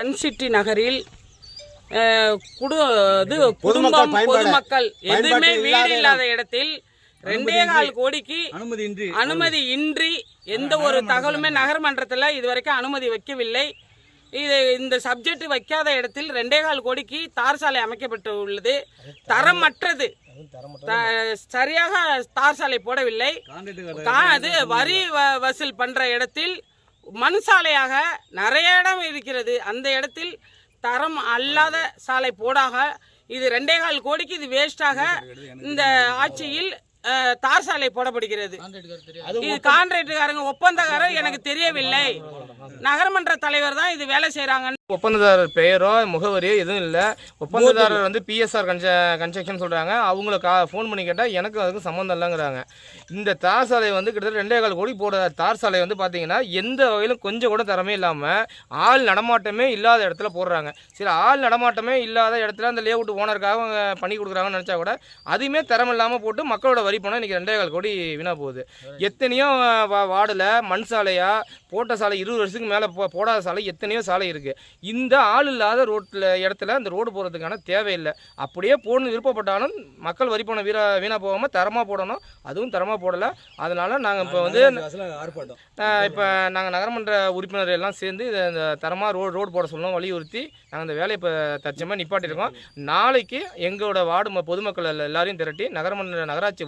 Sun City நகரில் குடு இது குடும்பம் பொதுமக்கள் எதுவுமே வீடு இல்லாத இடத்தில் ரெண்டே கால் கோடிக்கு அனுமதி இன்றி எந்த ஒரு தகவலுமே நகர்மன்றத்தில் இதுவரைக்கும் அனுமதி வைக்கவில்லை. இது இந்த சப்ஜெக்ட் வைக்காத இடத்தில் ரெண்டே கால் கோடிக்கு தார் சாலை அமைக்கப்பட்டு உள்ளது தரமற்றது சரியாக தார் சாலை போடவில்லை. அது வரி வசூல் பண்ற இடத்தில் மண் சாலையாக நிறைய இடம் இருக்கிறது. அந்த இடத்தில் தரம் அல்லாத சாலை போடாக இது ரெண்டே கால் கோடிக்கு இது வேஸ்டாக இந்த ஆட்சியில் தார் சாலை போடப்படுகிறது. இது கான்ட்ராக்டுக்காரங்க ஒப்பந்தக்காரர் எனக்கு தெரியவில்லை. நகரமன்ற தலைவர் தான் இது வேலை செய்கிறாங்க ஒப்பந்ததாரர் பெயரோ முகவரியோ எதுவும் இல்லை. ஒப்பந்ததாரர் வந்து பிஎஸ்ஆர் கன்ச கன்ஸ்ட்ரக்ஷன் சொல்கிறாங்க அவங்கள கா ஃபோன் பண்ணி கேட்டால் எனக்கு அதுக்கும் சம்மந்தம் இல்லைங்கிறாங்க. இந்த தார் சாலை வந்து கிட்டத்தட்ட ரெண்டே கால் கோடி போட தார் சாலை வந்து பார்த்தீங்கன்னா எந்த வகையிலும் கொஞ்சம் கூட தரமே இல்லாமல் ஆள் நடமாட்டமே இல்லாத இடத்துல போடுறாங்க. சில ஆள் நடமாட்டமே இல்லாத இடத்துல அந்த லேஅவுட் ஓனருக்காக அவங்க பண்ணி கொடுக்குறாங்கன்னு நினச்சா கூட அதுவுமே தரம் இல்லாமல் போட்டு மக்களோட வரி பணம் இன்றைக்கி ரெண்டே கால் கோடி வீணாக போகுது. எத்தனையோ வா- வார்டில் மண் சாலையா போட்ட சாலை இருபது வருஷத்துக்கு மேலே போடாத சாலை எத்தனையோ சாலை இருக்குது இந்த ஆள் இல்லாத ரோட்டில் இடத்துல அந்த ரோடு போகிறதுக்கான தேவையில்லை. அப்படியே போடணும் விருப்பப்பட்டாலும் மக்கள் வரி பணம் வீணா வீணாக போகாமல் தரமாக போடணும். அதுவும் தரமாக போடலை. அதனால் நாங்கள் இப்போ வந்து இப்போ நாங்கள் நகரமன்ற உறுப்பினர் எல்லாம் சேர்ந்து இதை இந்த தரமாக ரோடு ரோடு போட சொல்லணும் வலியுறுத்தி நாங்கள் இந்த வேலையை இப்போ தச்சமாக நிப்பாட்டியிருக்கோம் நாளைக்கு எங்களோட வார்டு ம- பொதுமக்கள் எல்லா- எல்லாரையும் திரட்டி நகரமன்ற நகராட்சி